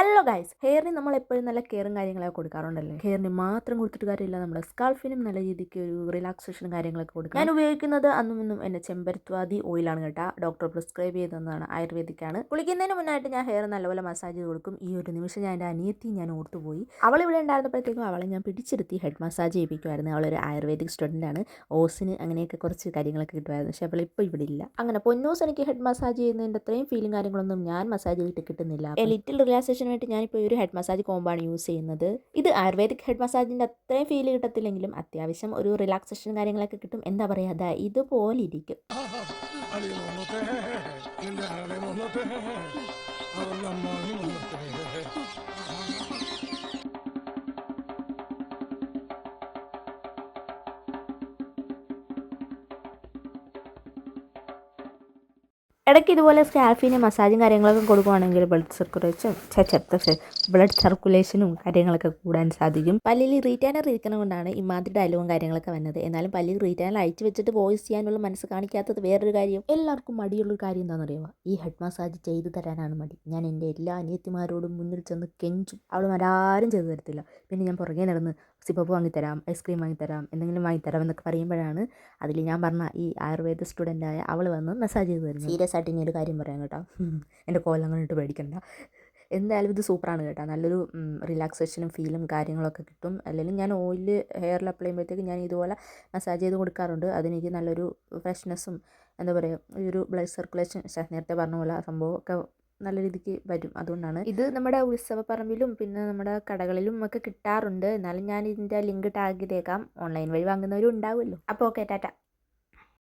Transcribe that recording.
Hello guys ഹെയറിന് നമ്മൾ എപ്പോഴും നല്ല കെയറും കാര്യങ്ങളൊക്കെ കൊടുക്കാറുണ്ടല്ലേ? ഹെയറിന് മാത്രം കൊടുത്തിട്ട് കാര്യമില്ല. നമ്മുടെ സ്കാൾഫിനും നല്ല രീതിക്ക് ഒരു റിലാക്സേഷനും കാര്യങ്ങളൊക്കെ കൊടുക്കും ഞാൻ ഉപയോഗിക്കുന്നത് അന്നും ഇന്നും എന്റെ ചെമ്പരത്വാദി ഓയിലാണ് കേട്ടോ. ഡോക്ടർ പ്രിസ്ക്രൈബ് ചെയ്തതാണ് ആയുർവേദിക്കാണ്. കുളിക്കുന്നതിന് മുന്നായിട്ട് ഞാൻ ഹെയർ നല്ലപോലെ മസാജ് ചെയ്ത് കൊടുക്കും. ഈ ഒരു നിമിഷം ഞാൻ എന്റെ അനിയത്തി ഞാൻ ഓർത്തുപോയി. അവൾ ഇവിടെ ഉണ്ടായിരുന്നപ്പോഴത്തേക്കും അവളെ ഞാൻ പിടിച്ചിരുത്തി ഹെഡ് മസാജ് ചെയ്യിപ്പിക്കുമായിരുന്നു അവളൊരു ആയുർവേദിക് ആണ്. ഓസിന് അങ്ങനെയൊക്കെ കുറച്ച് കാര്യങ്ങളൊക്കെ കിട്ടുമായിരുന്നു പക്ഷേ അവൾ ഇപ്പോൾ ഇവിടെ ഇല്ല. അങ്ങനെ പൊന്നോസ് എനിക്ക് ഹെഡ് മസാജ് ചെയ്യുന്നതിന്റെ അത്രയും ഫീലും കാര്യങ്ങളൊന്നും ഞാൻ മസാജ് ചെയ്തിട്ട് കിട്ടുന്നില്ല. ലിറ്റിൽ റിലാക്സേഷന് വേണ്ടി ഞാനിപ്പോൾ ഈ ഒരു ഹെഡ് മസാജ് കോമ്പാണ് യൂസ് ചെയ്യുന്നത്. ഇത് ആയുർവേദിക് ഹെഡ് മസാജിന്റെ അത്രയും ഫീൽ കിട്ടത്തില്ലെങ്കിലും അത്യാവശ്യം ഒരു റിലാക്സേഷൻ കാര്യങ്ങളൊക്കെ കിട്ടും. എന്താ പറയുക അതാ ഇതുപോലെ ഇരിക്കും. ഇടയ്ക്ക് ഇതുപോലെ സ്കാൽഫിന് മസാജും കാര്യങ്ങളൊക്കെ കൊടുക്കുവാണെങ്കിൽ ബ്ലഡ് സർക്കുലേഷൻ ചെത്ത ബ്ലഡ് സർക്കുലേഷനും കാര്യങ്ങളൊക്കെ കൂടാൻ സാധിക്കും. പല്ലിൽ റീറ്റാനർ ഇരിക്കുന്നത് കൊണ്ടാണ് ഇമാതിരി ഡയലോഗും കാര്യങ്ങളൊക്കെ വന്നത്. എന്നാലും പല്ലിൽ റീറ്റാനർ അയച്ചു വെച്ചിട്ട് വോയിസ് ചെയ്യാനുള്ള മനസ്സ് കാണിക്കാത്തത് വേറൊരു കാര്യം. എല്ലാവർക്കും മടിയുള്ള ഒരു കാര്യം എന്താണെന്ന് അറിയുമോ ഈ ഹെഡ് മസാജ് ചെയ്തു തരാനാണ് മടി. ഞാൻ എന്റെ എല്ലാ അനിയത്തിമാരോടും മുന്നിൽ ചെന്ന് കെഞ്ചും. അവൾ ആരും ചെയ്തു തരത്തില്ല. പിന്നെ ഞാൻ പുറകെ നടന്ന് സിപ്പപ്പ് വാങ്ങിത്തരാം ഐസ്ക്രീം വാങ്ങിത്തരാം എന്തെങ്കിലും വാങ്ങിത്തരാം എന്നൊക്കെ പറയുമ്പോഴാണ് അതിൽ ഞാൻ പറഞ്ഞ ഈ ആയുർവേദ സ്റ്റുഡന്റായ അവൾ വന്ന് മസാജ് ചെയ്ത് തരുന്നു സീരിയസ് ആയിട്ട് ഇനി ഒരു കാര്യം പറയാം കേട്ടോ. എന്റെ കോലം കണ്ടിട്ട് പേടിക്കണ്ട. എന്തായാലും ഇത് സൂപ്പറാണ് കേട്ടോ. നല്ലൊരു റിലാക്സേഷനും ഫീലും കാര്യങ്ങളൊക്കെ കിട്ടും. അല്ലെങ്കിൽ ഞാൻ ഓയിൽ ഹെയറിൽ അപ്ലൈ ചെയ്യുമ്പോഴത്തേക്ക് ഞാൻ ഇതുപോലെ മസാജ് ചെയ്ത് കൊടുക്കാറുണ്ട്. അതെനിക്ക് നല്ലൊരു ഫ്രഷ്നെസ്സും എന്താ പറയുക ഈ ഒരു ബ്ലഡ് സർക്കുലേഷൻ നേരത്തെ പറഞ്ഞ പോലെ സംഭവമൊക്കെ നല്ല രീതിക്ക് വരും. അതുകൊണ്ടാണ്. ഇത് നമ്മുടെ ഉത്സവപ്പറമ്പിലും പിന്നെ നമ്മുടെ കടകളിലും ഒക്കെ കിട്ടാറുണ്ട്. എന്നാലും ഞാൻ ഇതിന്റെ ലിങ്ക് ടാഗ് ചെയ്തേക്കാം. ഓൺലൈൻ വഴി വാങ്ങുന്നവരും ഉണ്ടാവുമല്ലോ. അപ്പോൾ ഓക്കെ ടാറ്റ.